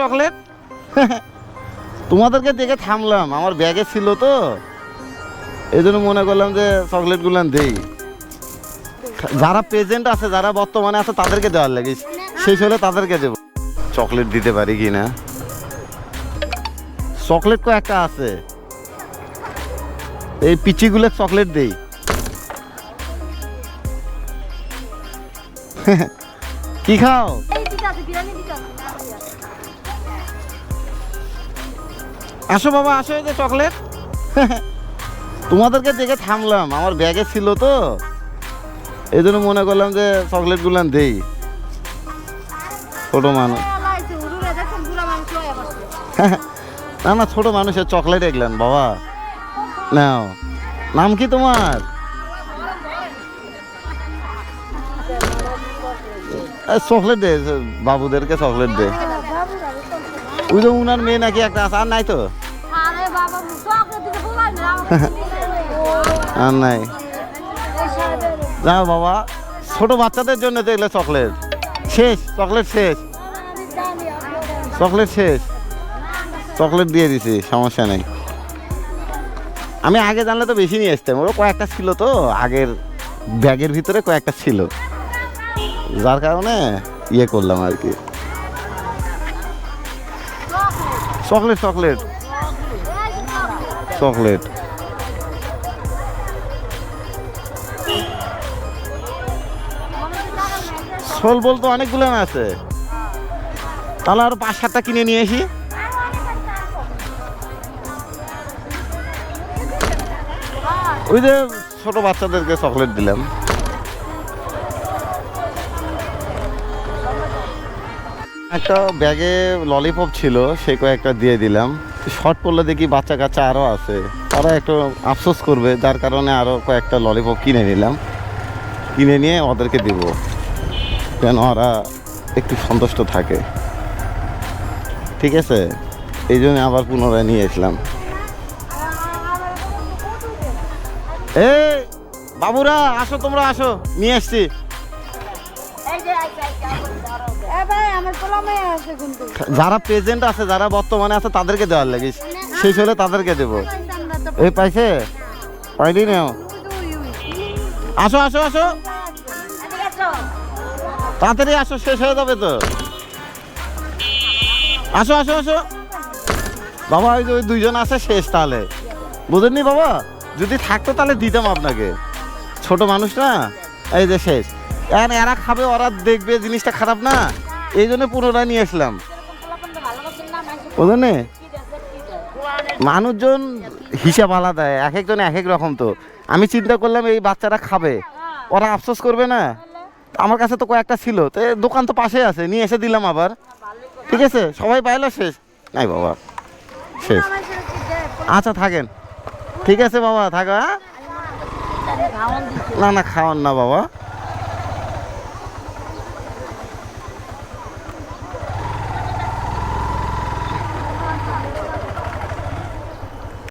Chocolate? তোমাদেরকে দেখে থামলাম আমার ব্যাগে ছিল তো। এই জন্য মনে করলাম যে চকলেট চকলেটগুলো দেই। যারা প্রেজেন্ট আছে যারা বর্তমানে আছে তাদেরকে দেওয়ার লাগে। শেষ হলে তাদেরকে দেবো। চকলেট দিতে পারি কি না? চকলেট কো একটা আছে। এই পিচিগুলো চকলেট দেই। কি খাও? আসো বাবা আসো এই যে চকলেট। তোমাদেরকে দেখে থামলাম আমার ব্যাগে ছিল তো। এই জন্য মনে করলাম যে চকলেট চকলেটগুলো দেই। ছোট মানুষ। না না ছোট মানুষের চকলেট এগলেন বাবা। নাও। নাম কি তোমার? চকলেট দে বাবুদেরকে চকলেট দে। ওই যে উনার মেয়ে নাকি একটা আছে আর নাই তো? আরে না। নাই। বাবা ছোট বাচ্চাদের জন্য তো এগুলো চকলেট। শেষ চকলেট শেষ। চকলেট শেষ। চকলেট দিয়ে দিছি সমস্যা নেই। আমি আগে জানলে তো বেশি নিয়ে আসতাম ওরও কয়েকটা ছিল তো আগের ব্যাগের ভিতরে কয়েকটা ছিল। যার কারণে ইয়ে করলাম আর কি। Chocolate chocolate. চকলেট। শোল বল তো অনেকগুলো আছে। তাহলে আরও পাঁচ সাতটা কিনে নিয়ে আসি। ওই যে ছোট বাচ্চাদেরকে চকলেট দিলাম। একটা ব্যাগে ললিপপ ছিল, সে কয়েকটা দিয়ে দিলাম। শর্ট পড়লে দেখি বাচ্চা কাচ্চা আরও আছে। তারা একটু আফসোস করবে, যার কারণে আরও কয়েকটা ললিপপ কিনে নিলাম। কিনে নিয়ে ওদেরকে দিব, যেন ওরা একটু সন্তুষ্ট থাকে। ঠিক আছে? এই জন্য আবার পুনরায় নিয়ে এসলাম। এ বাবুরা, আসো তোমরা, আসো। নিয়ে এসছি যারা প্রেজেন্ট আছে, যারা বর্তমানে আছে, তাদেরকে দেওয়ার লাগে। শেষ হলে তাদেরকে দেবো। এই পাইছে? পাইলি না? আসো আসো আসো। তাড়াতাড়ি আসো, শেষ হয়ে যাবে তো। আসো আসো আসো। বাবা, ওই যে ওই দুইজন আছে, শেষ তাহলে। বুঝেননি বাবা? যদি থাকতো তাহলে দিতাম আপনাকে। ছোট মানুষ না? এই যে শেষ। এখন এরা খাবে, ওরা দেখবে, জিনিসটা খারাপ না? এই জন্য পুনরায় নিয়ে আসলাম। বুঝলেন মানুষজন হিসাব আলাদা এক একজন এক এক রকম তো। আমি চিন্তা করলাম এই বাচ্চারা খাবে। ওরা আফসোস করবে না? আমার কাছে তো কয়েকটা ছিল, তো দোকান তো পাশে আছে, নিয়ে এসে দিলাম আবার। ঠিক আছে? সবাই পাইলো, শেষ। নাই বাবা, শেষ। আচ্ছা থাকেন। ঠিক আছে বাবা, থাকো হ্যাঁ? না না, খাওয়ান না বাবা।